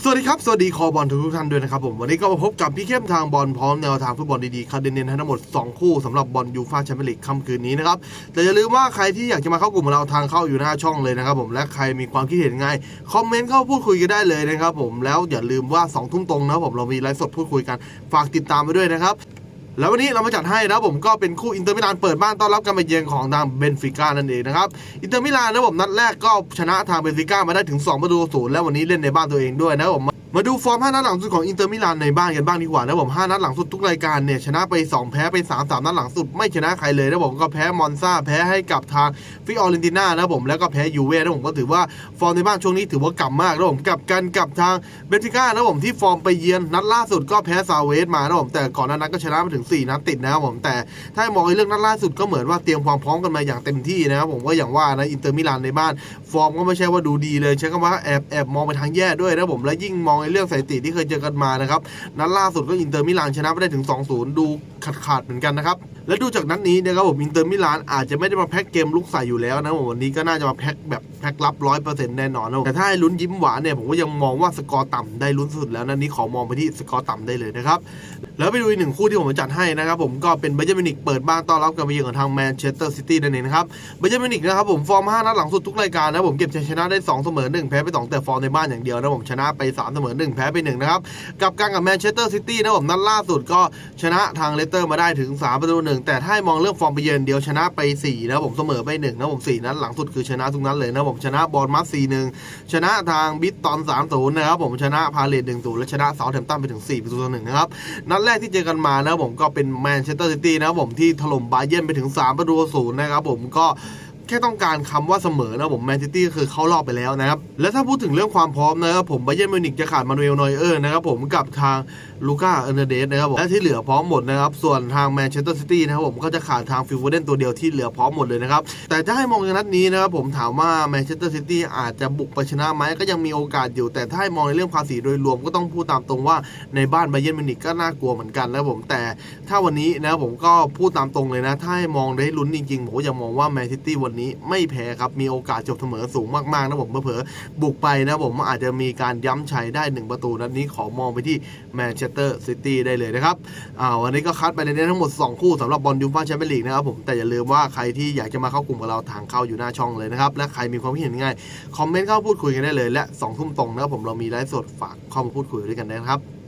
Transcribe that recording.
สวัสดีครับ สวัสดีคอบอลทุกท่านด้วยนะครับผมวันนี้ก็มาพบกับพี่เข้มทางบอลพร้อมแนวทางฟุตบอลดีๆคัดเน้นๆให้ทั้งหมด 2 คู่สำหรับบอลยูฟ่าแชมเปี้ยนลีกค่ำคืนนี้นะครับแต่อย่าลืมว่าใครที่อยากจะมาเข้ากลุ่มเราทางเข้าอยู่หน้าช่องเลยนะครับผมและใครมีความคิดเห็นไงคอมเมนต์เข้าพูดคุยกันได้เลยนะครับผมแล้วอย่าลืมว่า2ทุ่มตรงนะครับผมเรามีไลฟ์สดพูดคุยกันฝากติดตามไปด้วยนะครับ แล้ววันนี้เรามาจัดให้นะผมก็เป็นคู่อินเตอร์มิลานเปิดบ้านต้อนรับการมาเยือนของทางเบนฟิก้านั่นเองนะครับอินเตอร์มิลานนะผมนัดแรกก็ชนะทางเบนฟิก้ามาได้ถึง2ประตูศูนย์แล้ววันนี้เล่นในบ้านตัวเองด้วยนะผม มาดูฟอร์ม 5 นัดหลังสุดของอินเตอร์มิลานในบ้านกันบ้างดีกว่านะผม 5 นัดหลังสุดทุกรายการเนี่ยชนะไป 2 แพ้ไป 3 3 นัดหลังสุดไม่ชนะใครเลยนะผมก็แพ้มอนซาแพ้ให้กับทางฟิออเรนติน่านะผมแล้วก็แพ้ยูเว่นะผมก็ถือว่าฟอร์มในบ้านช่วงนี้ถือว่ากำมากนะผมกับกันกับทางเบนฟิก้านะผมที่ฟอร์มไปเยือนนัดล่าสุดก็แพ้ซาเวสมานะผมแต่ก่อนหน้านั้นก็ชนะมาถึง 4 นัดติดนะครับผมแต่ถ้ามองในเรื่องนัดล่าสุดก็เหมือนว่าเตรียมความพร้อมกันมาอย่างเต็มที่นะครับผมก็อย่างว่านะอินเตอร์มิลานในบ้าน ฟอร์มก็ไม่ใช่ว่าดูดีเลยใช้คำว่าแอบแอบมองไปทางแย่ด้วยนะผมและยิ่งมองในเรื่องสถิติที่เคยเจอกันมานะครับนัดล่าสุดก็อินเตอร์มิลานชนะไปได้ถึง 2-0 ดูขาดขาดๆเหมือนกันนะครับและดูจากนัดนี้นะครับผมอินเตอร์มิลานอาจจะไม่ได้มาแพ็กเกมลุกใส่อยู่แล้วนะผมวันนี้ก็น่าจะมาแพ็กแบบแพ็กรับร้อยเปอร์เซ็นต์แน่นอนนะแต่ถ้าให้ลุ้นยิ้มหวานเนี่ยผมก็ยังมองว่าสกอร์ต่ำได้ลุ้นสุดแล้วนัดนี้ขอมองไปที่สกอร์ต่ำได้เลยนะครับแล้วไปดูอีกหนึ่งคู่ที่ผมจัดให้นะครับผมก็เป็นเบย์มินิกเปิดบ้านต้อนรับการมาเยือนของทางแมนเชสเตอร์ซิตี้นั่นเองนะครับเบย์มินิกนะครับผมฟอร์ม5นัดหลังสุดทุกรายการนะผมเก็บชัยชนะได้2เสมอ1แพ้ไป2แต่ฟอร์มในบ้านอย่างเดียวนะผมชนะไป3เสมอ1 แพ้ไป1นะครับกับการกับแมนเชสเตอร์ซิตี้นะผมนัดล่าสุดก็ชนะทางเลสเตอร์มาได้ถึง 3 ประตูหนึ่งแต่ถ้ามองเรื่องฟอร์มไปเยือนเดียวชนะไป4นะผมเสมอไป1นะผม4นัดหลังสุดคือชนะทุกนัดเลยนะผมชนะบอลมัส4-1ชนะทางบิตตอน3-0นะครับผมชนะพาเลต1-0และชนะเซาท์แฮมป์ตันไปถึง4ประตูต่อหนึ่งนะครับนัดแรกที่เจอกันมานะผมก็เป็นแมนเชสเตอร์ซิตี้นะผมที่ถล่มบาเยิร์นไปถึง 3 ประตูศูนย์นะครับผมก็ แค่ต้องการคำว่าเสมอนะผมแมนซิตี้คือเข้ารอบไปแล้วนะครับ และถ้าพูดถึงเรื่องความพร้อมนะครับผมบาเยนมิวนิกจะขาดมานูเอลนอยเออร์นะครับผมกับทางลูก้าเอร์เนเดสนะครับผมและที่เหลือพร้อมหมดนะครับ ส่วนทางแมนเชสเตอร์ซิตี้นะครับผมก็จะขาดทางฟิลโฟเดนตัวเดียวที่เหลือพร้อมหมดเลยนะครับ แต่ถ้าให้มองในนัดนี้นะครับผมถามว่าแมนเชสเตอร์ซิตี้อาจจะบุกไปชนะไหมก็ยังมีโอกาสอยู่ แต่ถ้าให้มองในเรื่องภาษีโดยรวมก็ต้องพูดตามตรงว่าในบ้านบาเยนมิวนิกก็น่ากลัวเหมือนกันนะครับผมแต่ถ้าวันนี้นะครับผมก็พูดตามตรงเลยนะ ถ้าให้มองได้ลุ้นจริงๆผมก็ยังมองว่าแมนซิตี้วันนี้ไม่แพ้ครับ มีโอกาสจบเสมอสูงมากๆนะผมเผลอบุกไปนะผมอาจจะมีการย้ำชัยได้ 1 ประตูนัดนี้ขอมองไปที่แมนเชสเตอร์ซิตี้ได้เลยนะครับอ่าวันนี้ก็คัดไปในนี้ทั้งหมด 2 คู่สำหรับบอลยูฟ่าแชมเปี้ยนลีกนะครับผมแต่อย่าลืมว่าใครที่อยากจะมาเข้ากลุ่มกับเราทางเข้าอยู่หน้าช่องเลยนะครับและใครมีความคิดเห็นยังไงคอมเมนต์เข้าพูดคุยกันได้เลยและ2ทุ่มตรงนะครับผมเรามีไลฟ์สดฝากเข้ามาพูดคุยด้วยกันได้นะครับ